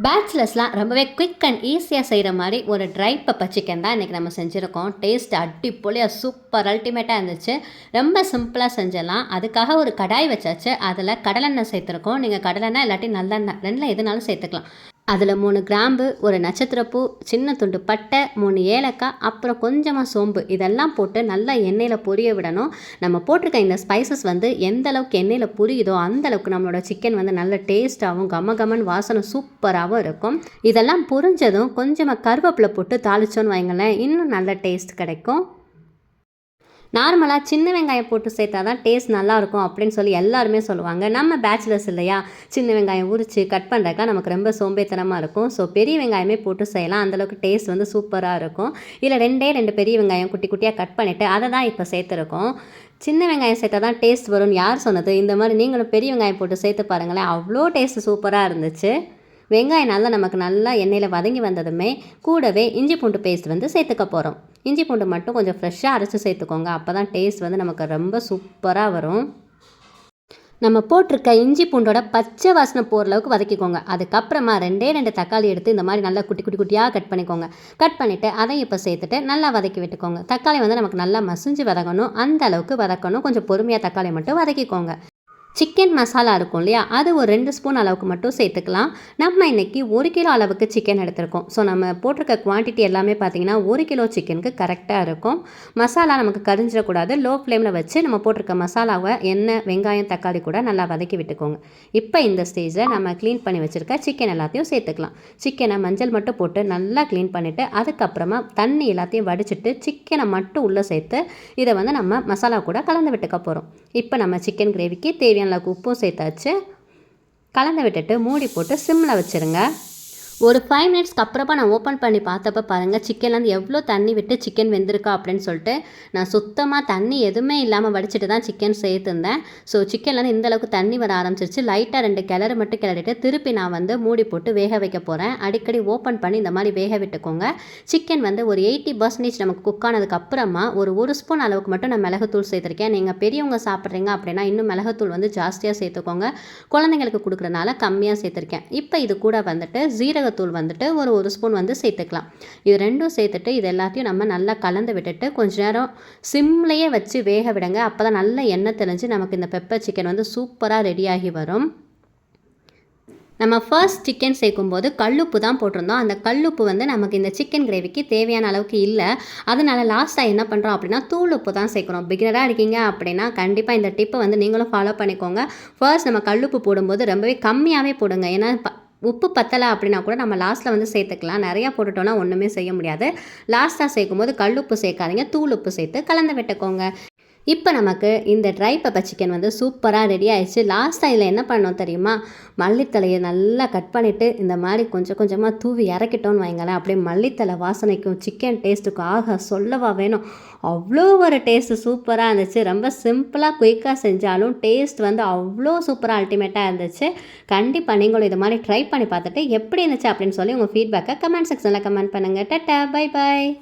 பேச்சுலர்ஸ்லாம் ரொம்பவே quick and ஈஸியாக செய்கிற மாதிரி ஒரு ட்ரை பெப்பர் சிக்கன் தான் இன்றைக்கி நம்ம செஞ்சுருக்கோம். டேஸ்ட் அடிப்பொலியாக சூப்பர் அல்டிமேட்டாக இருந்துச்சு. ரொம்ப சிம்பிளாக செஞ்சிடலாம். அதுக்காக ஒரு கடாய் வச்சாச்சு. அதில் கடலெண்ணெய் சேர்த்துருக்கோம். நீங்கள் கடலெண்ணெய் இல்லாட்டி நல்லெண்ணெய் ரெண்டில் எதுனாலும் சேர்த்துக்கலாம். அதில் மூணு கிராம்பு ஒரு நட்சத்திரப்பூ சின்ன துண்டு பட்டை மூணு ஏலக்காய் அப்புறம் கொஞ்சமாக சோம்பு. இதெல்லாம் போட்டு நல்லா எண்ணெயில் பொரிய விடணும். நம்ம போட்டிருக்க இந்த ஸ்பைசஸ் வந்து எந்த அளவுக்கு எண்ணெயில் புரியுதோ அந்த அளவுக்கு நம்மளோட சிக்கன் வந்து நல்ல டேஸ்ட்டாகவும் கம கமன் வாசனை சூப்பராகவும் இருக்கும். இதெல்லாம் புரிஞ்சதும் கொஞ்சமாக கருவேப்பிலை போட்டு தாளிச்சோன்னு வைங்களேன் இன்னும் நல்ல டேஸ்ட் கிடைக்கும். நார்மலாக சின்ன வெங்காயம் போட்டு சேர்த்தா தான் டேஸ்ட் நல்லாயிருக்கும் அப்படின்னு சொல்லி எல்லாருமே சொல்லுவாங்க. நம்ம பேச்சுலர்ஸ் இல்லையா? சின்ன வெங்காயம் உரித்து கட் பண்ணுறக்கா நமக்கு ரொம்ப சோம்பேத்தனமாக இருக்கும். ஸோ பெரிய வெங்காயமே போட்டு செய்யலாம். அந்தளவுக்கு டேஸ்ட் வந்து சூப்பராக இருக்கும். இல்லை ரெண்டே ரெண்டு பெரிய வெங்காயம் குட்டி குட்டியாக கட் பண்ணிவிட்டு அதை தான் இப்போ சேர்த்துருக்கோம். சின்ன வெங்காயம் சேர்த்தா தான் டேஸ்ட் வரும்னு யார் சொன்னது? இந்த மாதிரி நீங்களும் பெரிய வெங்காயம் போட்டு சேர்த்து பாருங்களேன். அவ்வளோ டேஸ்ட் சூப்பராக இருந்துச்சு. வெங்காயம் நல்லா நமக்கு நல்லா எண்ணெயில் வதங்கி வந்ததுமே கூடவே இஞ்சி பூண்டு பேஸ்ட் வந்து சேர்த்துக்க போகிறோம் இஞ்சி பூண்டு மட்டும் கொஞ்சம் ஃப்ரெஷ்ஷாக அரைச்சி சேர்த்துக்கோங்க. அப்போ தான் டேஸ்ட் வந்து நமக்கு ரொம்ப சூப்பராக வரும். நம்ம போட்டிருக்க இஞ்சி பூண்டோட பச்சை வாசனை போகிற அளவுக்கு வதக்கிக்கோங்க. அதுக்கப்புறமா ரெண்டே ரெண்டு தக்காளி எடுத்து இந்த மாதிரி நல்லா குட்டி குட்டி குட்டியாக கட் பண்ணிக்கோங்க. கட் பண்ணிவிட்டு அதையும் இப்போ சேர்த்துட்டு நல்லா வதக்கி விட்டுக்கோங்க. தக்காளி வந்து நமக்கு நல்லா மசிஞ்சு வதக்கணும் அந்த அளவுக்கு வதக்கணும். கொஞ்சம் பொறுமையாக தக்காளி மட்டும் வதக்கிக்கோங்க. சிக்கன் மசாலா இருக்கும் இல்லையா? அது ஒரு ரெண்டு ஸ்பூன் அளவுக்கு மட்டும் சேர்த்துக்கலாம். நம்ம இன்றைக்கி ஒரு கிலோ அளவுக்கு சிக்கன் எடுத்திருக்கோம். ஸோ நம்ம போட்டிருக்க குவான்டிட்டி எல்லாமே பார்த்திங்கன்னா ஒரு கிலோ சிக்கனுக்கு கரெக்டாக இருக்கும். மசாலா நமக்கு கரிஞ்சிடக்கூடாது. லோ ஃப்ளேமில் வச்சு நம்ம போட்டிருக்க மசாலாவை எண்ணெய் வெங்காயம் தக்காளி கூட நல்லா வதக்கி விட்டுக்கோங்க. இப்போ இந்த ஸ்டேஜில் நம்ம க்ளீன் பண்ணி வச்சுருக்க சிக்கன் எல்லாத்தையும் சேர்த்துக்கலாம். சிக்கனை மஞ்சள் மட்டும் போட்டு நல்லா க்ளீன் பண்ணிவிட்டு அதுக்கப்புறமா தண்ணி எல்லாத்தையும் வடிச்சிட்டு சிக்கனை மட்டும் உள்ளே சேர்த்து இதை வந்து நம்ம மசாலா கூட கலந்து விட்டுக்க போகிறோம் இப்போ நம்ம சிக்கன் கிரேவிக்கு தேவையான தேவையான அளவுக்கு உப்பும் சேர்த்தாச்சு. கலந்து விட்டுட்டு மூடி போட்டு சிம்மில் வச்சுருங்க. ஒரு ஃபைவ் மினிட்ஸ்க்கு அப்புறமா நான் ஓப்பன் பண்ணி பார்த்தப்ப பாருங்கள் சிக்கன்லேருந்து எவ்வளோ தண்ணி விட்டு சிக்கன் வெந்திருக்கா அப்படின்னு சொல்லிட்டு நான் சுத்தமாக தண்ணி எதுவுமே இல்லாமல் வடிச்சிட்டு தான் சிக்கன் சேர்த்துருந்தேன். ஸோ சிக்கன்லேருந்து இந்த அளவுக்கு தண்ணி வர ஆரம்பிச்சிருச்சு. லைட்டாக ரெண்டு கிளறு மட்டும் கிளறிட்டு திருப்பி நான் வந்து மூடி போட்டு வேக வைக்க போகிறேன் அடிக்கடி ஓப்பன் பண்ணி இந்த மாதிரி வேக விட்டுக்கோங்க. சிக்கன் வந்து ஒரு எயிட்டி பர்சன்டேஜ் நமக்கு குக் ஆனதுக்கப்புறமா ஒரு ஒரு ஸ்பூன் அளவுக்கு மட்டும் நான் மிளகுத்தூள் சேர்த்துருக்கேன். நீங்கள் பெரியவங்க சாப்பிட்றீங்க அப்படின்னா இன்னும் மிளகுத்தூள் வந்து ஜாஸ்தியாக சேர்த்துக்கோங்க. குழந்தைங்களுக்கு கொடுக்குறனால கம்மியாக சேர்த்துருக்கேன். இப்போ இது கூட வந்துட்டு ஜீரக மிளகாத்தூள் வந்துட்டு ஒரு ஒரு ஸ்பூன் வந்து சேர்த்துக்கலாம். இது ரெண்டும் சேர்த்துட்டு இது எல்லாத்தையும் நம்ம நல்லா கலந்து விட்டுட்டு கொஞ்ச நேரம் சிம்லேயே வச்சு வேக விடுங்க. அப்போ தான் நல்ல எண்ணெய் தெளிஞ்சு நமக்கு இந்த பெப்பர் சிக்கன் வந்து சூப்பராக ரெடியாகி வரும். நம்ம ஃபர்ஸ்ட் சிக்கன் சேர்க்கும்போது கல்லுப்பு தான் போட்டிருந்தோம். அந்த கல்லுப்பு வந்து நமக்கு இந்த சிக்கன் கிரேவிக்கு தேவையான அளவுக்கு இல்லை. அதனால் லாஸ்ட்டாக என்ன பண்ணுறோம் அப்படின்னா தூள் உப்பு தான் சேர்க்குறோம் பிகினராக இருக்கீங்க அப்படின்னா கண்டிப்பாக இந்த டிப்பை வந்து நீங்களும் ஃபாலோ பண்ணிக்கோங்க. ஃபர்ஸ்ட் நம்ம கல்லுப்பு போடும்போது ரொம்பவே கம்மியாகவே போடுங்க. ஏன்னா உப்பு பத்தலை அப்படின்னா கூட நம்ம லாஸ்ட்டில் வந்து சேர்த்துக்கலாம். நிறையா போட்டுட்டோம்னா ஒன்றுமே செய்ய முடியாது. லாஸ்ட்டாக சேர்க்கும் போது கல் உப்பு சேர்க்காதீங்க. தூள் உப்பு சேர்த்து கலந்து விட்டுக்கோங்க. இப்போ நமக்கு இந்த ட்ரை பெப்பர் சிக்கன் வந்து சூப்பராக ரெடி ஆயிடுச்சு. லாஸ்ட்டாக இதில் என்ன பண்ணோம் தெரியுமா? மல்லித்தலையை நல்லா கட் பண்ணிவிட்டு இந்த மாதிரி கொஞ்சம் கொஞ்சமாக தூவி இறக்கிட்டோன்னு வைங்களேன். அப்படியே மல்லித்தலை வாசனைக்கும் சிக்கன் டேஸ்ட்டுக்கும் ஆக சொல்லவா வேணும். அவ்வளோ ஒரு டேஸ்ட்டு சூப்பராக இருந்துச்சு. ரொம்ப சிம்பிளாக குயிக்காக செஞ்சாலும் டேஸ்ட் வந்து அவ்வளோ சூப்பராக அல்டிமேட்டாக இருந்துச்சு. கண்டிப்பாக நீங்களும் இது மாதிரி ட்ரை பண்ணி பார்த்துட்டு எப்படி இருந்துச்சு அப்படின்னு சொல்லி உங்கள் ஃபீட்பேக்கை கமெண்ட் செக்ஷனில் கமெண்ட் பண்ணுங்கள் டட்டா பை பாய்